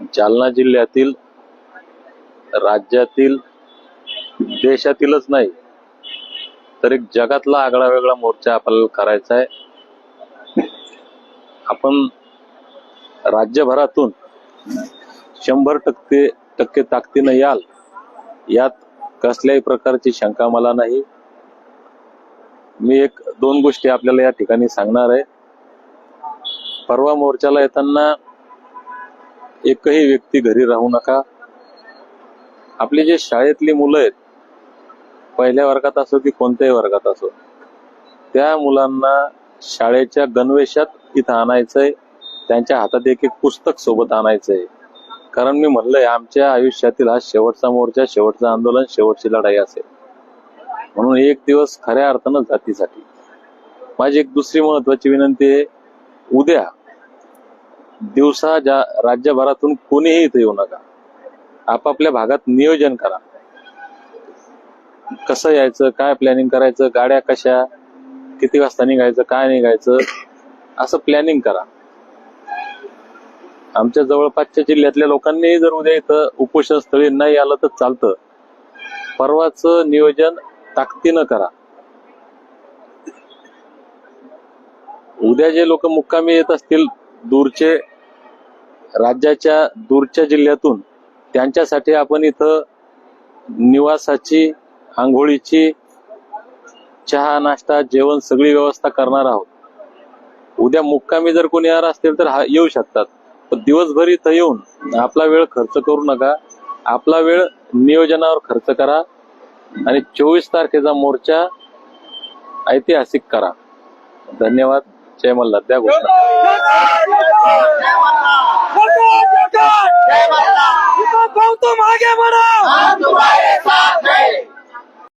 जालना जिल्ह्यातील राज्यातील देशातीलच नाही तर एक जगातला आगळा वेगळा मोर्चा आपल्याला करायचा आहे. आपण राज्यभरातून शंभर टक्के टक्के ताकदीनं याल यात कसल्याही प्रकारची शंका मला नाही. मी एक दोन गोष्टी आपल्याला या ठिकाणी सांगणार आहे. परवा मोर्चाला येताना एकही व्यक्ती घरी राहू नका. आपली जे शाळेतली मुलं आहेत पहिल्या वर्गात असो की कोणत्याही वर्गात असो त्या मुलांना शाळेच्या गणवेशात इथं आणायचंय त्यांच्या हातात एक एक पुस्तक सोबत आणायचंय. कारण मी म्हणलंय आमच्या आयुष्यातील हा शेवटचा मोर्चा शेवटचं आंदोलन शेवटची लढाई असेल. म्हणून एक दिवस खऱ्या अर्थानं जातीसाठी. माझी एक दुसरी महत्वाची विनंती आहे उद्या दिवसा ज्या राज्यभरातून कोणीही इथे येऊ नका. आपापल्या भागात नियोजन करा. कसं यायचं काय प्लॅनिंग करायचं गाड्या कशा किती वाजता निघायचं काय निघायचं असं प्लॅनिंग करा. आमच्या जवळपासच्या जिल्ह्यातल्या लोकांनी जर उद्या इथं उपोषण स्थळी नाही आलं तर चालतं. परवाच नियोजन ताकदीनं करा. उद्या जे लोक मुक्कामी येत असतील दूरचे राज्याच्या दूरच्या जिल्ह्यातून त्यांच्यासाठी आपण इथं निवासाची आंघोळीची चहा नाश्ता जेवण सगळी व्यवस्था करणार आहोत. उद्या मुक्कामी जर कोणी येणार असतील तर हा येऊ शकतात. पण दिवसभर इथं येऊन आपला वेळ खर्च करू नका. आपला वेळ नियोजनावर खर्च करा आणि चोवीस तारखेचा मोर्चा ऐतिहासिक करा. धन्यवाद. जय मल्हार द्या घोषणा.